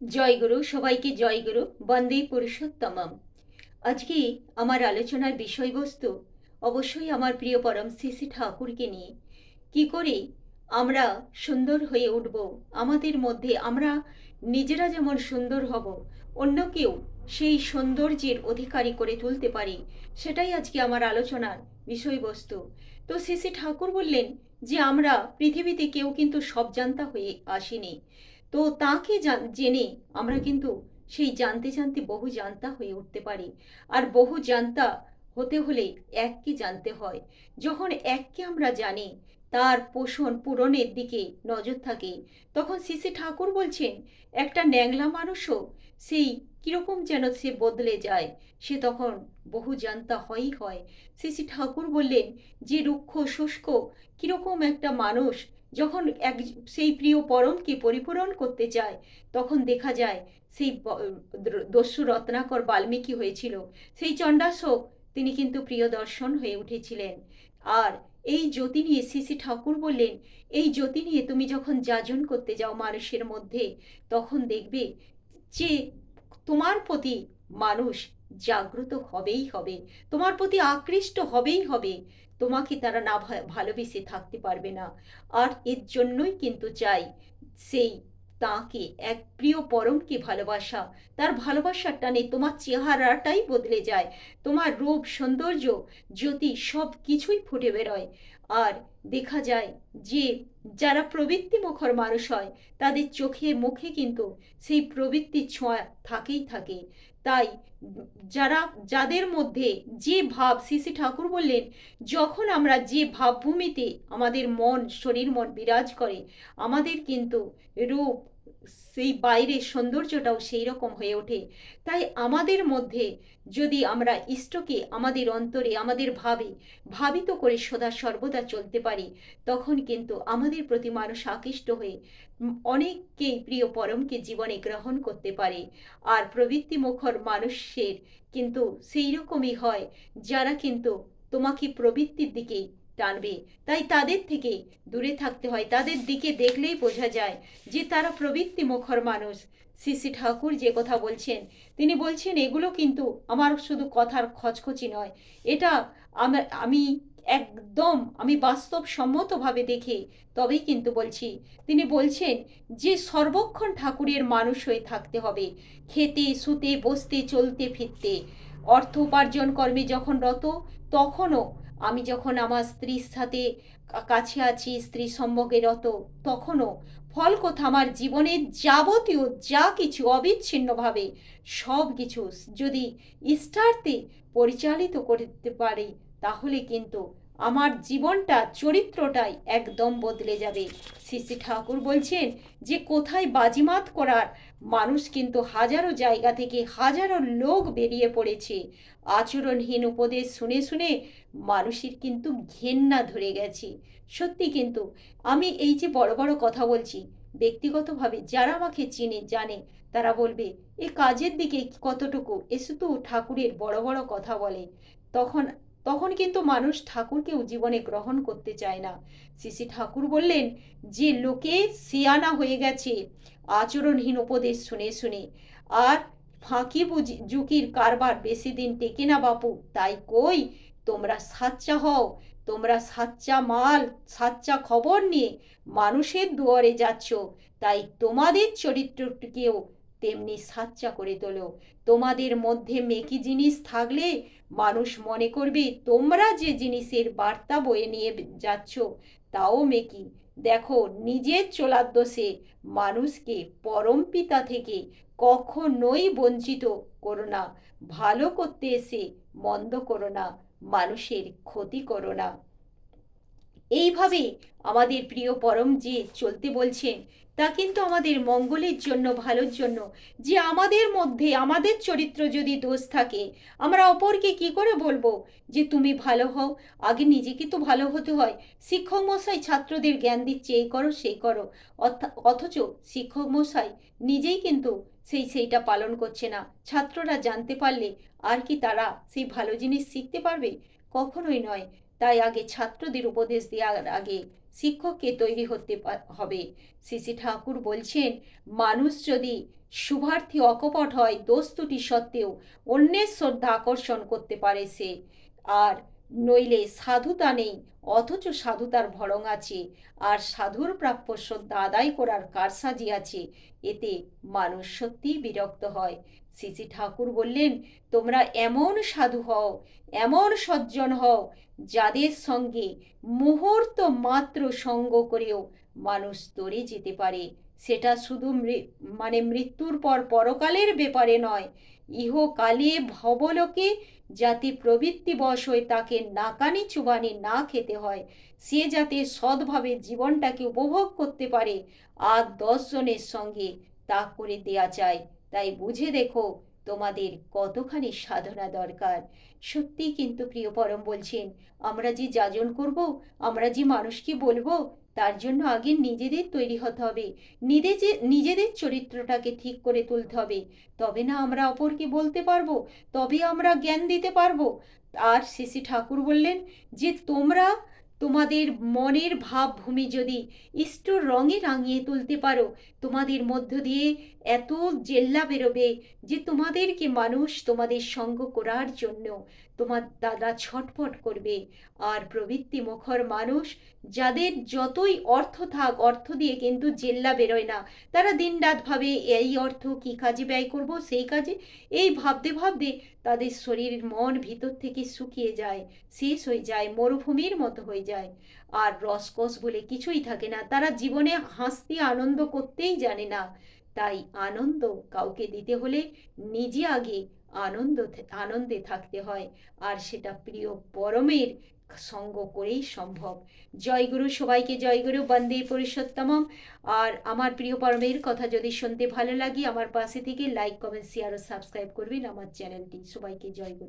জয়গুরু, সবাইকে জয়গুরু, বন্দে পুরুষোত্তমম। আজকে আমার আলোচনার বিষয়বস্তু অবশ্যই আমার প্রিয় পরম শ্রী ঠাকুরকে নিয়ে। কি করে আমরা সুন্দর হয়ে উঠব? আমাদের মধ্যে আমরা নিজেরা যেমন সুন্দর হব অন্যকেও সেই সৌন্দর্যের অধিকারী করে তুলতে পারি, সেটাই আজকে আমার আলোচনার বিষয়বস্তু। তো শ্রী ঠাকুর বললেন যে আমরা পৃথিবীতে কেউ কিন্তু সব জানতা হয়ে আসিনি। তো তাকে জান- আমরা কিন্তু সেই জানতে জানতে বহু জানতা হয়ে উঠতে পারি। আর বহু জানতা হতে হলে এককে জানতে হয়। যখন এককে আমরা জানি, তার পোষণ পূরণের দিকে নজর থাকে, তখন শ্রী ঠাকুর বলছেন, একটা ন্যাংলা মানুষও সেই কীরকম যেন সে বদলে যায়, সে তখন বহু জানতা হয়ই হয়। শ্রী ঠাকুর বললেন, যে রুক্ষ, শুষ্ক কীরকম একটা মানুষ যখন এক সেই প্রিয় পরমকে পরিপূরণ করতে চায়, তখন দেখা যায় সেই দস্যু রত্নাকর বাল্মীকি হয়েছিল। সেই চণ্ডাশোক তিনি কিন্তু প্রিয় দর্শন হয়ে উঠেছিলেন। আর এই জ্যোতি নিয়ে শ্রী ঠাকুর বললেন, এই জ্যোতি নিয়ে তুমি যখন যাজন করতে যাও মানুষের মধ্যে, তখন দেখবে যে তোমার প্রতি মানুষ জাগ্রত হবেই হবে। তোমার প্রতি আকৃষ্ট হবেই হবে। তোমাকে তারা না ভালোবেসে থাকতে পারবে না। আর এর জন্যই কিন্তু চাই সেই তাকে, এক প্রিয় পরমকে ভালোবাসা। তার ভালোবাসার টানে তোমার চেহারাটাই বদলে যায়। তোমার রূপ, সৌন্দর্য, জ্যোতি সব কিছুই ফুটে বেরোয়। আর দেখা যায় যে, যারা প্রবৃত্তি মুখর মানুষ হয়, তাদের চোখে মুখে কিন্তু সেই প্রবৃত্তির ছোঁয়া থাকেই থাকে। তাই যারা, যাদের মধ্যে যে ভাব শ্রী ঠাকুর বললেন, যখন আমরা যে ভাবভূমিতে আমাদের মন, শরীর মন বিরাজ করে, আমাদের কিন্তু রূপ সেই বাইরের সৌন্দর্যটাও সেই রকম হয়ে ওঠে। তাই আমাদের মধ্যে যদি আমরা ইষ্টকে আমাদের অন্তরে, আমাদের ভাবে ভাবিত করে সদা সর্বদা চলতে পারি, তখন কিন্তু আমাদের প্রতি মানুষ আকৃষ্ট হয়ে অনেককেই প্রিয় পরমকে জীবনে গ্রহণ করতে পারে। আর প্রবৃত্তি মুখর মানুষের কিন্তু সেই রকমই হয়, যারা কিন্তু তোমাকে প্রবৃত্তির দিকেই টানবে। তাই তাদের থেকে দূরে থাকতে হয়। তাদের দিকে দেখলেই বোঝা যায় যে তারা প্রবৃত্তি মুখর মানুষ। শ্রী ঠাকুর যে কথা বলছেন, তিনি বলছেন, এগুলো কিন্তু আমার শুধু কথার খচখচি নয়। এটা আমি একদম, আমি বাস্তব সম্মতভাবে দেখে। তবেই কিন্তু বলছি। তিনি বলছেন যে, সর্বক্ষণ ঠাকুরের মানুষ হয়ে থাকতে হবে। খেতে, শুতে, বসতে, চলতে, ফিরতে। অর্থ উপার্জন কর্মে যখন রত, তখনও আমি যখন আমার স্ত্রীর সাথে কাছে আছি, স্ত্রী সম্ভোগে রত, তখনও ফল কথা আমার জীবনের যাবতীয় যা কিছু অবিচ্ছিন্নভাবে সব কিছু যদি স্টারতে পরিচালিত করতে পারে, তাহলে কিন্তু আমার জীবনটা, চরিত্রটাই একদম বদলে যাবে। শ্রী ঠাকুর বলছেন যে, কোথায় বাজিমাত করার? মানুষ কিন্তু হাজারো জায়গা থেকে হাজারো লোক বেরিয়ে পড়েছে। আচরণহীন উপদেশ শুনে শুনে মানুষের কিন্তু ঘেন্না ধরে গেছে। সত্যি কিন্তু, আমি এই যে বড় বড় কথা বলছি, ব্যক্তিগতভাবে যারা আমাকে চিনে, জানে, তারা বলবে, এ কাজের দিকে কতটুকু? এ শুধু ঠাকুরের বড় বড় কথা বলে। তখন তখন কিন্তু মানুষ ঠাকুরকেও জীবনে গ্রহণ করতে চায় না। শ্রী ঠাকুর বললেন, যে লোকে সিয়ানা হয়ে গেছে, আচরণহীন উপদেশ শুনে শুনে, আর ফাঁকি বুঝি, ঝুঁকির কারবার বেশি দিন টেকে না বাপু, তাই কই তোমরা সাচ্চা হও, তোমরা সাচ্চা মাল, সাচ্চা খবর নিয়ে মানুষের দুয়ারে যাচ্ছ, তাই তোমাদের চরিত্রটিকেও তেমনি সাচ্চা করে তোলো। তোমাদের মধ্যে মেকি জিনিস থাকলে মানুষ মনে করবে তোমরা যে জিনিসের বার্তা বয়ে নিয়ে যাচ্ছ, তাও মেকি। দেখো, নিজের চলার দোষে মানুষকে পরম পিতা থেকে কখনোই বঞ্চিত করো না, ভালো করতে এসে মন্দ করো না, মানুষের ক্ষতি করো না। এইভাবে আমাদের প্রিয় পরম যে চলতে বলছেন, তা কিন্তু আমাদের মঙ্গলের জন্য, ভালোর জন্য। যে আমাদের মধ্যে, আমাদের চরিত্র যদি দোষ থাকে, আমরা অপরকে কি করে বলব যে তুমি ভালো হও? আগে নিজেকে তো ভালো হতে হয়। শিক্ষক মশাই ছাত্রদের জ্ঞান দিচ্ছে, এই করো, সেই করো। অথচ শিক্ষক মশাই নিজেই কিন্তু সেই সেইটা পালন করছে না। ছাত্ররা জানতে পারলে আর কি তারা সেই ভালো জিনিস শিখতে পারবে? কখনোই নয়। তাই আগে ছাত্রদের উপদেশ দেওয়ার আগে শিক্ষককে তৈরি হতে হবে। শ্রী ঠাকুর বলছেন, মানুষ যদি শুভার্থী অকপট হয়, দোষ ত্রুটি সত্ত্বেও অন্যের শ্রদ্ধা আকর্ষণ করতে পারে সে। আর নইলে সাধুতা নেই, অথচ সাধুতার ভরং আছে, আর সাধুর প্রাপ্য শ্রদ্ধা আদায় করার কারসাজি আছে। এতে মানুষ সত্যিই বিরক্ত হয়। শ্রী ঠাকুর বললেন, তোমরা এমন সাধু হও, এমন সজ্জন হও, যাদের সঙ্গে মুহূর্ত মাত্র সঙ্গ করেও মানুষ তরে যেতে পারে। সেটা শুধু মানে মৃত্যুর পর পরকালের ব্যাপারে নয়, ইহকালে ভবলোকে যাতে প্রবৃত্তিবশ হয়ে তাকে নাকানি চুবানি না খেতে হয়, সে যাতে সৎভাবে জীবনটাকে উপভোগ করতে পারে, আর দশজনের সঙ্গে তা করে দেয়া চায় তাই বুঝে দেখো, তোমাদের কতখানি সাধনা দরকার। সত্যি কিন্তু প্রিয় পরম বলছেন, আমরা যে যাজন করব, আমরা যে মানুষকে বলব, তার জন্য আগে নিজেদের তৈরি হতে হবে। নিজে যে, নিজেদের চরিত্রটাকে ঠিক করে তুলতে হবে। তবে না আমরা অপরকে বলতে পারব, তবে আমরা জ্ঞান দিতে পারব। আর শ্রী ঠাকুর বললেন যে, তোমরা তোমাদের মনের ভাবভূমি যদি ইষ্ট রঙে রাঙিয়ে তুলতে পারো, তোমাদের মধ্য দিয়ে এত জেল্লা বেরোবে যে তোমাদেরকে মানুষ তোমাদের সঙ্গ করার জন্য তোমার দাদা ছটফট করবে। আর প্রবৃত্তি মুখর মানুষ, যাদের যতই অর্থ থাক, অর্থ দিয়ে কিন্তু জেল্লা বেরোয় না। তারা দিনরাত ভাবে, এই অর্থ কি কাজে ব্যয় করব? সেই কাজে? এই ভাবতে ভাবতে তাদের শরীর মন ভিতর থেকে শুকিয়ে যায়, শেষ হয়ে যায়, মরুভূমির মতো হয়ে যায়। আর রসকস বলে কিছুই থাকে না। তারা জীবনে হাসতে, আনন্দ করতেই জানে না। তাই আনন্দ কাউকে দিতে হলে নিজে আগে আনন্দ আনন্দে থাকতে হয়। আর সেটা প্রিয় পরমের সঙ্গ করেই সম্ভব। জয়গুরু সবাইকে জয়গুরু বন্দে পুরুষোত্তমম। আর আমার প্রিয় পরমের কথা যদি শুনতে ভালো লাগে, আমার পাশে থেকে লাইক কমেন্ট শেয়ার ও সাবস্ক্রাইব করবেন আমার চ্যানেলটি। সবাইকে জয়গুরু